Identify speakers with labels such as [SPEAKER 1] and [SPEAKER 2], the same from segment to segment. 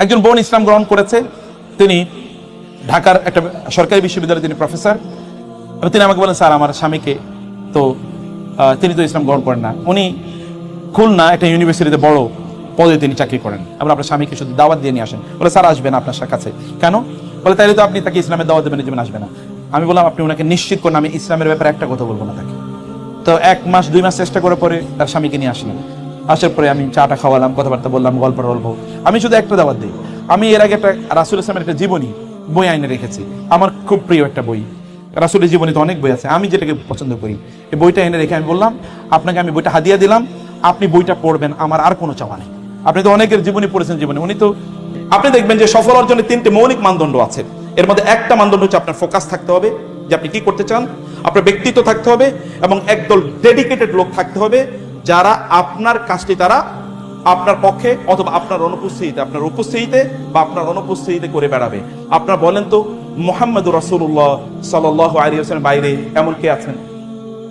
[SPEAKER 1] একজন বোন ইসলাম গ্রহণ করেছে, তিনি ঢাকার একটা সরকারি বিশ্ববিদ্যালয়ে তিনি প্রফেসর তিনি আমাকে বলেন, স্যার, আমার স্বামীকে তো তিনি তো ইসলাম গ্রহণ করেন না। উনি খুলনা একটা ইউনিভার্সিটিতে বড় পদে তিনি চাকরি করেন। এবং আপনার স্বামীকে শুধু দাওয়াত দিয়ে নিয়ে আসেন। বলে, স্যার, আসবেন আপনার কাছে। কেন? বলে, তাইলে তো আপনি তাকে ইসলামের দাওয়াত দেবেন যেমন আসবে না। আমি বললাম, আপনি ওনাকে নিশ্চিত করুন, আমি ইসলামের ব্যাপারে একটা কথা বলব না তাকে। তো এক মাস, দুই মাস চেষ্টা করার পরে তার স্বামীকে নিয়ে আসলেন। আসার পরে আমি চাটা খাওয়ালাম, কথাবার্তা বললাম, গল্প গল্প আমি শুধু একটা দাওয়াত দিই। আমি এর আগে একটা রাসুল ইসলামের একটা জীবনী বই আইনে রেখেছি। আমার খুব প্রিয় একটা বই। রাসুলের জীবনীতে অনেক বই আছে। আমি যেটাকে পছন্দ করি, এই বইটা এনে রেখে আমি বললাম, আপনাকে আমি বইটা হাদিয়া দিলাম। আপনি বইটা পড়বেন, আমার আর কোনো চাওয়া নেই। আপনি তো অনেকের জীবনী পড়েছেন জীবনে। উনি তো, আপনি দেখবেন যে সফল অর্জনের তিনটে মৌলিক মানদণ্ড আছে। এর মধ্যে একটা মানদণ্ড হচ্ছে আপনার ফোকাস থাকতে হবে, যে আপনি কি করতে চান। আপনার ব্যক্তিত্ব থাকতে হবে এবং একদল ডেডিকেটেড লোক থাকতে হবে। যারা আপনার কাজটি তারা আপনার পক্ষে অথবা আপনার অনুপস্থিতিতে, আপনার উপস্থিতিতে বা আপনার অনুপস্থিতিতে করে বেড়াবে। আপনার বলেন তো মোহাম্মদ রসুল্লাহ সাল আলী হোসেনের বাইরে এমন কে আছেন?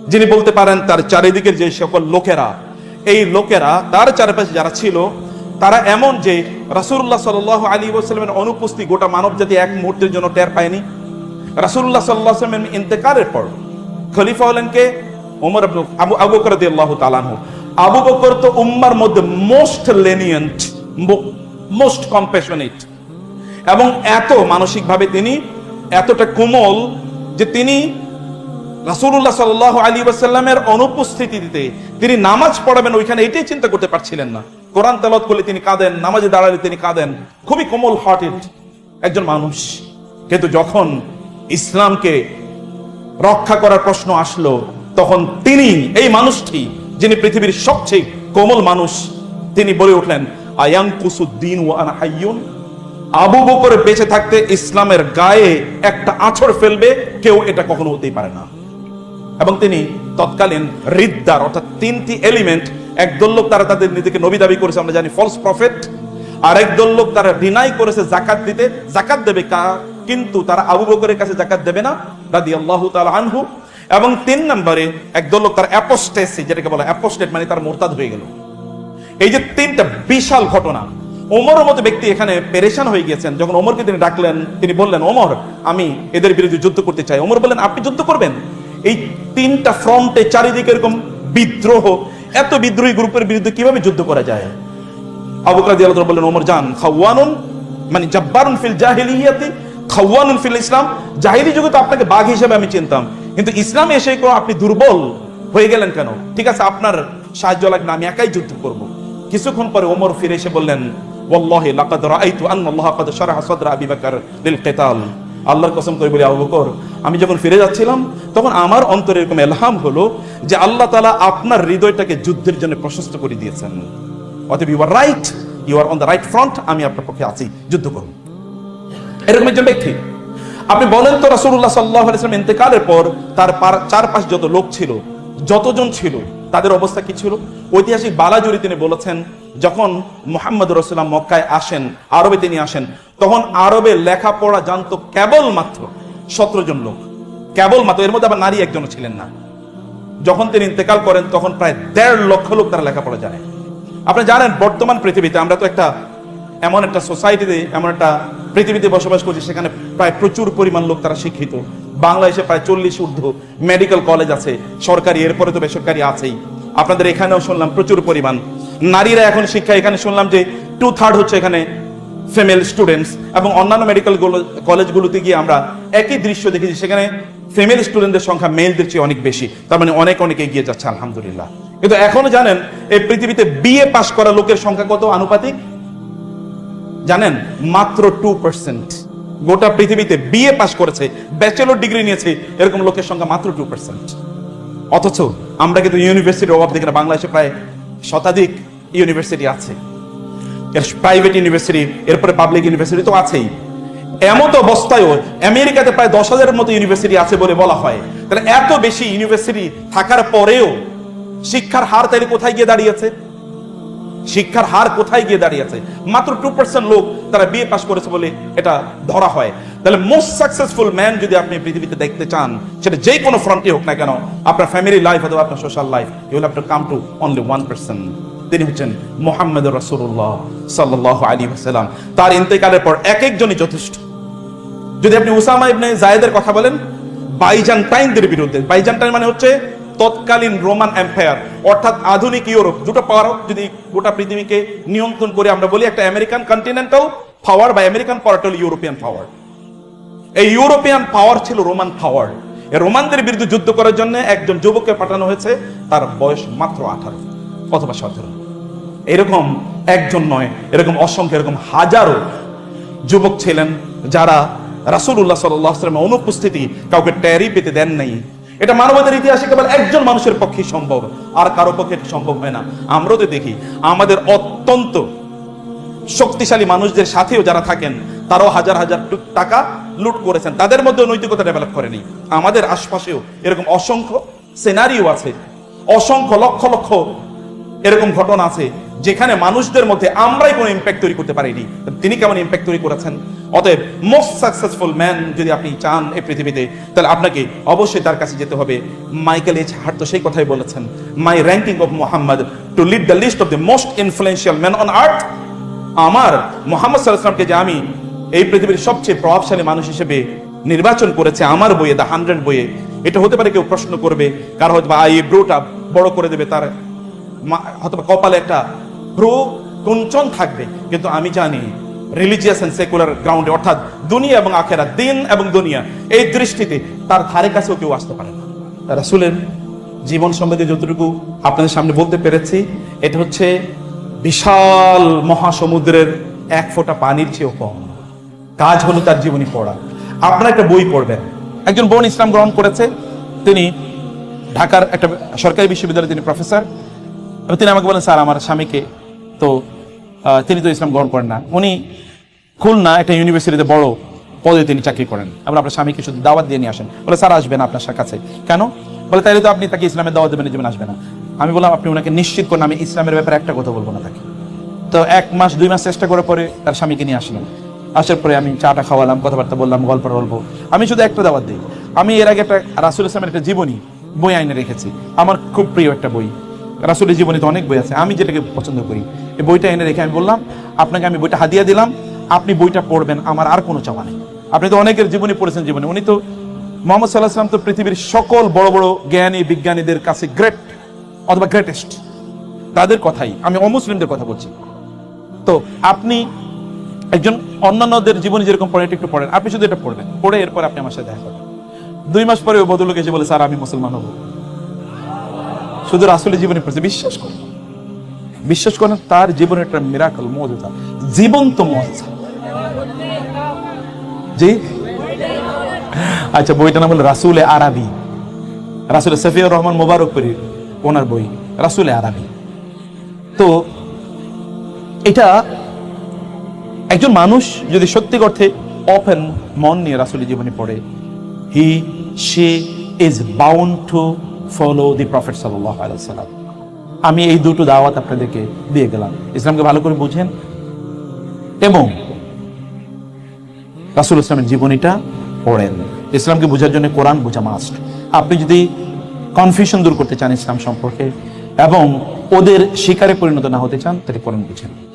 [SPEAKER 1] যিনি বলতে পারেন তার চারিদিকের যে সকল লোকেরা, এই লোকেরা, তার চারপাশে যারা ছিল, তারা এমন যে রাসুল্লাহ সাল আলী ওসালামের অনুপস্থিতি গোটা মানব জাতি এক মুহূর্তের জন্য টের পায়নি। রাসুল্লাহ সাল্লাহ সাল্লামের ইন্তেকারের পর খলিফা হলেন কে? ওমর আবু আবু বকর রাদিয়াল্লাহু তাআলা আনহু। আবু বকর তো উম্মার মধ্যে মোস্ট লেনিয়েন্ট মোস্ট কম্প্যাশনেট এবং এত মানসিকভাবে তিনি এতটা কোমল যে তিনি রাসূলুল্লাহ সাল্লাল্লাহু আলী ওয়াসাল্লামের অনুপস্থিতিতে তিনি নামাজ পড়াবেন ওইখানে, এটাই চিন্তা করতে পারছিলেন না। কোরআন তেলাওয়াত করলে তিনি কাঁদেন, নামাজে দাঁড়ালে তিনি কাঁদেন। খুবই কোমল হার্টেড একজন মানুষ। কিন্তু যখন ইসলামকে রক্ষা করার প্রশ্ন আসলো তখন তিনি, এই মানুষটি, যিনি পৃথিবীর সবচেয়ে কোমল মানুষ, তিনি বলে উঠলেন আয়াং কুসুদ্দিন ও আনা হাইয়ুন? আবু বকর বেঁচে থাকতে ইসলামের গায়ে একটা আছড় ফেলবে, কেউ এটা কখনো হতেই পারে না। এবং তিনি তৎকালীন রিদ্দার, অর্থাৎ তিনটি এলিমেন্ট একদল লোক তারা তাদের নিজেকে নবী দাবি করেছে, আমরা জানি ফলস প্রফেট আর একদল লোক তারা ডিনাই করেছে, জাকাত দিতে। জাকাত দেবে কা কিন্তু তারা আবু বকরের কাছে জাকাত দেবে না রাদি আল্লাহ আনহু। এবং তিন নম্বরে একদল লোক তার অ্যাপোস্টেসি যেটাকে বলে অ্যাপোস্টেট মানে তার মোরতাদ হয়ে গেল। এই যে তিনটা বিশাল ঘটনা, ওমরের মতো ব্যক্তি এখানে পেরেশান হয়ে গিয়েছেন। যখন ওমরকে তিনি ডাকলেন, তিনি বললেন, ওমর, আমি এদের বিরুদ্ধে যুদ্ধ করতে চাই। ওমর বললেন, আপনি যুদ্ধ করবেন? এই তিনটা ফ্রন্টে চারিদিকে এরকম বিদ্রোহ, এত বিদ্রোহী গ্রুপের বিরুদ্ধে কীভাবে যুদ্ধ করা যায়? আবু কাদি আল্লাহ বললেন, ওমর, জান, খাওয়ানুন মানে জব্বারুন ফিল জাহিলিয়াতি, খাওয়ানুন ফিল ইসলাম। জাহিলি যুগে তো আপনাকে বাঘ হিসেবে আমি চিনতাম। কিন্তু ইসলামে এসে আপনি দুর্বল হয়ে গেলেন কেন? ঠিক আছে, আপনার সাহায্য লাগবে আমি একাই যুদ্ধ করব। কিছুক্ষণ পরে ওমর ফিরে এসে বললেন আল্লাহর কসম করে বলি আবু আমি যখন ফিরে যাচ্ছিলাম, তখন আমার অন্তরে এরকম এলহাম হলো যে আল্লাহ তাআলা আপনার হৃদয়টাকে যুদ্ধের জন্য প্রশস্ত করে দিয়েছেন। অতএব you are right you are on the right front আমি আপনার পক্ষে আছি, যুদ্ধ করুন। এরকম একজন ব্যক্তি আপনি বলেন তো রাসূলুল্লাহ সাল্লাল্লাহু আলাইহি ওয়াসাল্লাম ইন্তেকালের পর তার চারপাশ যত লোক ছিল, যতজন ছিল, তাদের অবস্থা কি ছিল? ঐতিহাসিক বালাজুরি তিনি বলেছেন, যখন মোহাম্মদ রসুল্লাহ মক্কায় আসেন, আরবে তিনি আসেন, তখন আরবে লেখাপড়া জানতো কেবলমাত্র সতেরো জন লোক। কেবলমাত্র, এর মধ্যে আবার নারী একজনও ছিলেন না। যখন তিনি ইন্তেকাল করেন, তখন প্রায় দেড় লক্ষ লোক তারা লেখাপড়া জানে। আপনি জানেন, বর্তমান পৃথিবীতে আমরা তো একটা, এমন একটা সোসাইটিতে এমন একটা পৃথিবীতে বসবাস করছি, সেখানে প্রায় প্রচুর পরিমাণ লোক তারা শিক্ষিত। বাংলাদেশে প্রায় চল্লিশ ঊর্ধ্ব মেডিকেল কলেজ আছে, সরকারি, এরপরে তো বেসরকারি আছেই। আপনাদের এখানেও শুনলাম প্রচুর পরিমাণ। নারীরা এখন শিক্ষা, এখানে শুনলাম যে টু থার্ড হচ্ছে এখানে ফিমেল স্টুডেন্টস এবং অন্যান্য মেডিকেল কলেজগুলোতে গিয়ে আমরা একই দৃশ্য দেখেছি, সেখানে ফিমেল স্টুডেন্টদের সংখ্যা মেলদের চেয়ে অনেক বেশি। তার মানে অনেক অনেক এগিয়ে যাচ্ছে, আলহামদুলিল্লাহ। কিন্তু এখনও জানেন, এই পৃথিবীতে বিএ পাশ করা লোকের সংখ্যা কত আনুপাতিক? জানেন, মাত্র টু পার্সেন্ট গোটা পৃথিবীতে বিএ পাশ করেছে ব্যাচেলর ডিগ্রি নিয়েছে, এরকম লোকের সংখ্যা মাত্র টু পার্সেন্ট অথচ আমরা কিন্তু ইউনিভার্সিটির অভাব দেখি না, বাংলাদেশে প্রায় শতাধিক ইউনিভার্সিটি আছে। এর প্রাইভেট ইউনিভার্সিটি এরপরে পাবলিক ইউনিভার্সিটি তো আছেই। এমত অবস্থায়ও আমেরিকাতে প্রায় দশ হাজারের মতো ইউনিভার্সিটি আছে বলে বলা হয়। তাহলে এত বেশি ইউনিভার্সিটি থাকার পরেও শিক্ষার হার তাইলে কোথায় গিয়ে দাঁড়িয়েছে? শিক্ষার হার কোথায় গিয়ে দাঁড়িয়েছে? মাত্র টু লোক তারা বিয়ে পাশ করেছে বলে এটা ধরা হয়। তাহলে মোস্ট সাকসেসফুল ম্যান যদি আপনি পৃথিবীতে দেখতে চান, সেটা যে কোনো ফ্রন্টে হোক না কেন, আপনার ফ্যামিলি লাইফ অথবা আপনার social life you have to come to only one percent তিনি হচ্ছেন মোহাম্মদ রসুল্লাহ সাল্লাহ আলী সাল্লাম তার ইন্তেকালের পর এক একজনই যথেষ্ট। যদি আপনি উসামা ইবনে জায়েদের কথা বলেন, বাইজান্টাইনদের বিরুদ্ধে, বাইজান্টাইন মানে হচ্ছে তৎকালীন রোমান এম্পায়ার, অর্থাৎ আধুনিক ইউরোপ। দুটো পাওয়ার যদি গোটা পৃথিবীকে নিয়ন্ত্রণ করে আমরা বলি, একটা আমেরিকান কন্টিনেন্টাল পাওয়ার বা আমেরিকান পাওয়ার ইউরোপিয়ান পাওয়ার এই ইউরোপিয়ান পাওয়ার ছিল রোমান পাওয়ার রোমানদের বিরুদ্ধে যুদ্ধ করার জন্য একজন যুবককে পাঠানো হয়েছে, তার বয়স মাত্র আঠারো অথবা সতেরো। এরকম একজন নয়, এরকম অসংখ্য, এরকম হাজারো যুবক ছিলেন যারা রাসূলুল্লাহ সাল্লাল্লাহু আলাইহি ওয়াসাল্লামের অনুপস্থিতি কাউকে ট্যারি পেতে দেন নাই। এটা মানবতার ইতিহাসে কেবল একজন মানুষের পক্ষে সম্ভব, আর কারও পক্ষে সম্ভব হয় না। আমরাও তো দেখি, আমাদের অত্যন্ত শক্তিশালী মানুষদের সাথেও যারা থাকেন, তারাও হাজার হাজার টাকা লুট করেছেন। তাদের মধ্যে নৈতিকতা ডেভেলপ করেনি। আমাদের আশপাশেও এরকম অসংখ্য সিনারিও আছে, অসংখ্য লক্ষ লক্ষ এরকম ঘটনা আছে যেখানে মানুষদের মধ্যে আমরাই কোনো ইম্প্যাক্ট তৈরি করতে পারিনি। তিনি কেমন ইম্প্যাক্ট তৈরি করেছেন? অতএব মোস্ট সাকসেসফুল ম্যান যদি আপনি চান এই পৃথিবীতে, তাহলে আপনাকে অবশ্যই তার কাছে যেতে হবে। মাইকেল এইচ হার্ট তো সেই কথাই বলেছেন my ranking of Mohammad to lead the list of the most influential man on earth আমার মোহাম্মদ সাল্লাহামকে যে আমি এই পৃথিবীর সবচেয়ে প্রভাবশালী মানুষ হিসেবে নির্বাচন করেছে, আমার বইয়ে দ্য হান্ড্রেড বইয়ে, এটা হতে পারে কেউ প্রশ্ন করবে, কারও হয়তো বা আই ব্রোটা বড় করে দেবে তার হয়তো কপালে একটা ব্রো কুঞ্চন থাকবে। কিন্তু আমি জানি রিলিজিয়াস এন্ড সেকুলার গ্রাউন্ডে অর্থাৎ দুনিয়া এবং আখেরা দিন এবং দুনিয়া, এই দৃষ্টিতে তার ধারে কাছেও কেউ আসতে পারে না। রাসুলের জীবন সম্বন্ধে যতটুকু আপনাদের সামনে বলতে পেরেছি, এটা হচ্ছে বিশাল মহাসমুদ্রের এক ফোঁটা পানির চেয়েও কম। কাজ হলো তার জীবনী পড়া। আপনারা একটা বই পড়বেন। একজন বোন ইসলাম গ্রহণ করেছে। তিনি ঢাকার একটা সরকারি বিশ্ববিদ্যালয়ে তিনি প্রফেসর তিনি আমাকে বলেন, স্যার, আমার স্বামীকে তো তিনি তো ইসলাম গ্রহণ করেন না। উনি খুলনা একটা ইউনিভার্সিটিতে বড় পদে তিনি চাকরি করেন। আমরা আপনার স্বামীকে শুধু দাওয়াত দিয়ে নিয়ে আসেন। বলে, স্যার আসবেন আপনার কাছে। কেন? বলে, তাইলে তো আপনি তাকে ইসলামের দাওয়াত দেবেন জীবন আসবে না। আমি বললাম, আপনি ওনাকে নিশ্চিত করেন, আমি ইসলামের ব্যাপারে একটা কথা বলব না তাকে। তো এক মাস, দুই মাস চেষ্টা করার পরে তার স্বামীকে নিয়ে আসলাম আসার পরে আমি চাটা খাওয়ালাম, কথাবার্তা বললাম, গল্প গল্প আমি শুধু একটা দাওয়াত দিই। আমি এর আগে একটা রাসুল ইসলামের একটা জীবনী বই আইনে রেখেছি। আমার খুব প্রিয় একটা বই। রাসুলের জীবনীতে অনেক বই আছে, আমি যেটাকে পছন্দ করি। এই বইটা এনে রেখে আমি বললাম, আপনাকে আমি বইটা হাদিয়া দিলাম, আপনি বইটা পড়বেন, আমার আর কোনো চাওয়া নেই। আপনি তো অনেকের জীবনী পড়েছেন জীবনে, উনি তো মোহাম্মদ সাল্লাহ সাল্লাম তো পৃথিবীর সকল বড় বড় জ্ঞানী বিজ্ঞানীদের কাছে গ্রেট অথবা গ্রেটেস্ট তাদের কথাই, আমি অমুসলিমদের কথা বলছি। তো আপনি একজন অন্যান্যদের জীবনে যেরকম পড়েন, এটা একটু পড়েন। আপনি শুধু এটা পড়বেন, পড়ে এরপর আপনি আমার সাথে দেখা করবেন। দুই মাস পরে ও বদলুক এসে বলে, স্যার, আমি মুসলমান হব। শুধু রাসুলের জীবনে পড়ছে। বিশ্বাস করুন বিশ্বাস করেন তার জীবনে একটা মিরাকল মজুদা। জীবন্ত মজা জি? আচ্ছা বইটা নাম হলো রাসুলে আরবি। রাসুল সফিউর রহমান মোবারকপুরীর ওনার বই, রাসুলে আরবি। তো, এটা একজন মানুষ যদি সত্যি অর্থে ওপেন মন নিয়ে রাসুলের জীবনে পড়ে he say is bound to follow the prophet সাল্লাহ আমি এই দুটো দাওয়াত আপনাদেরকে দিয়ে গেলাম। ইসলামকে ভালো করে বুঝেন। এবং রাসুল ইসলামের জীবনীটা পড়েন। ইসলামকে বোঝার জন্য কোরআন বোঝা মাস্ট আপনি যদি কনফিউশন দূর করতে চান ইসলাম সম্পর্কে এবং ওদের শিকারে পরিণত না হতে চান, তাহলে কোরআন বুঝেন।